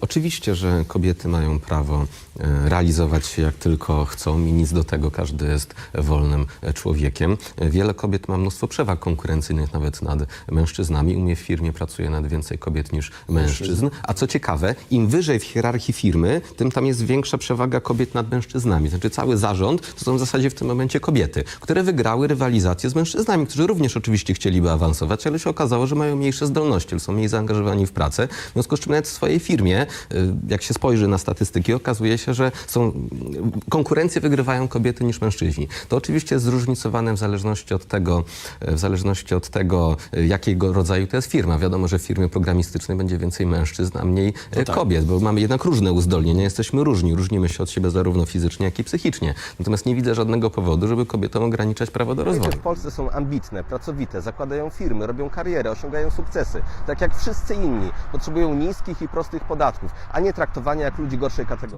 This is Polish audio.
Oczywiście, że kobiety mają prawo e, realizować się jak tylko chcą i nic do tego, każdy jest wolnym e, człowiekiem. Wiele kobiet ma mnóstwo przewag konkurencyjnych nawet nad mężczyznami. U mnie w firmie pracuje nawet więcej kobiet niż mężczyzn. A co ciekawe, im wyżej w hierarchii firmy, tym tam jest większa przewaga kobiet nad mężczyznami. Znaczy cały zarząd to są w zasadzie w tym momencie kobiety, które wygrały rywalizację z mężczyznami, którzy również oczywiście chcieliby awansować, ale się okazało, że mają mniejsze zdolności, są mniej zaangażowani w pracę. W związku z czym nawet w swojej firmie, y, jak się spojrzy na statystyki, okazuje się, że są, konkurencję wygrywają kobiety niż mężczyźni. To oczywiście jest zróżnicowane w zależności od tego, w zależności od tego, y, jakiego rodzaju to jest firma. Wiadomo, że w firmie programistycznej będzie więcej mężczyzn, a mniej y, kobiet, bo mamy jednak różne uzdolnienia, jesteśmy różni, różnimy się od siebie zarówno fizycznie, jak i psychicznie. Natomiast nie widzę żadnego powodu, żeby kobietom ograniczać prawo do rozwoju. Kobiety w Polsce są ambitne, pracowite, zakładają firmy, robią karierę, osiągają sukcesy. Tak jak wszyscy inni. Potrzebują niskich i prostych a nie traktowania jak ludzi gorszej kategorii.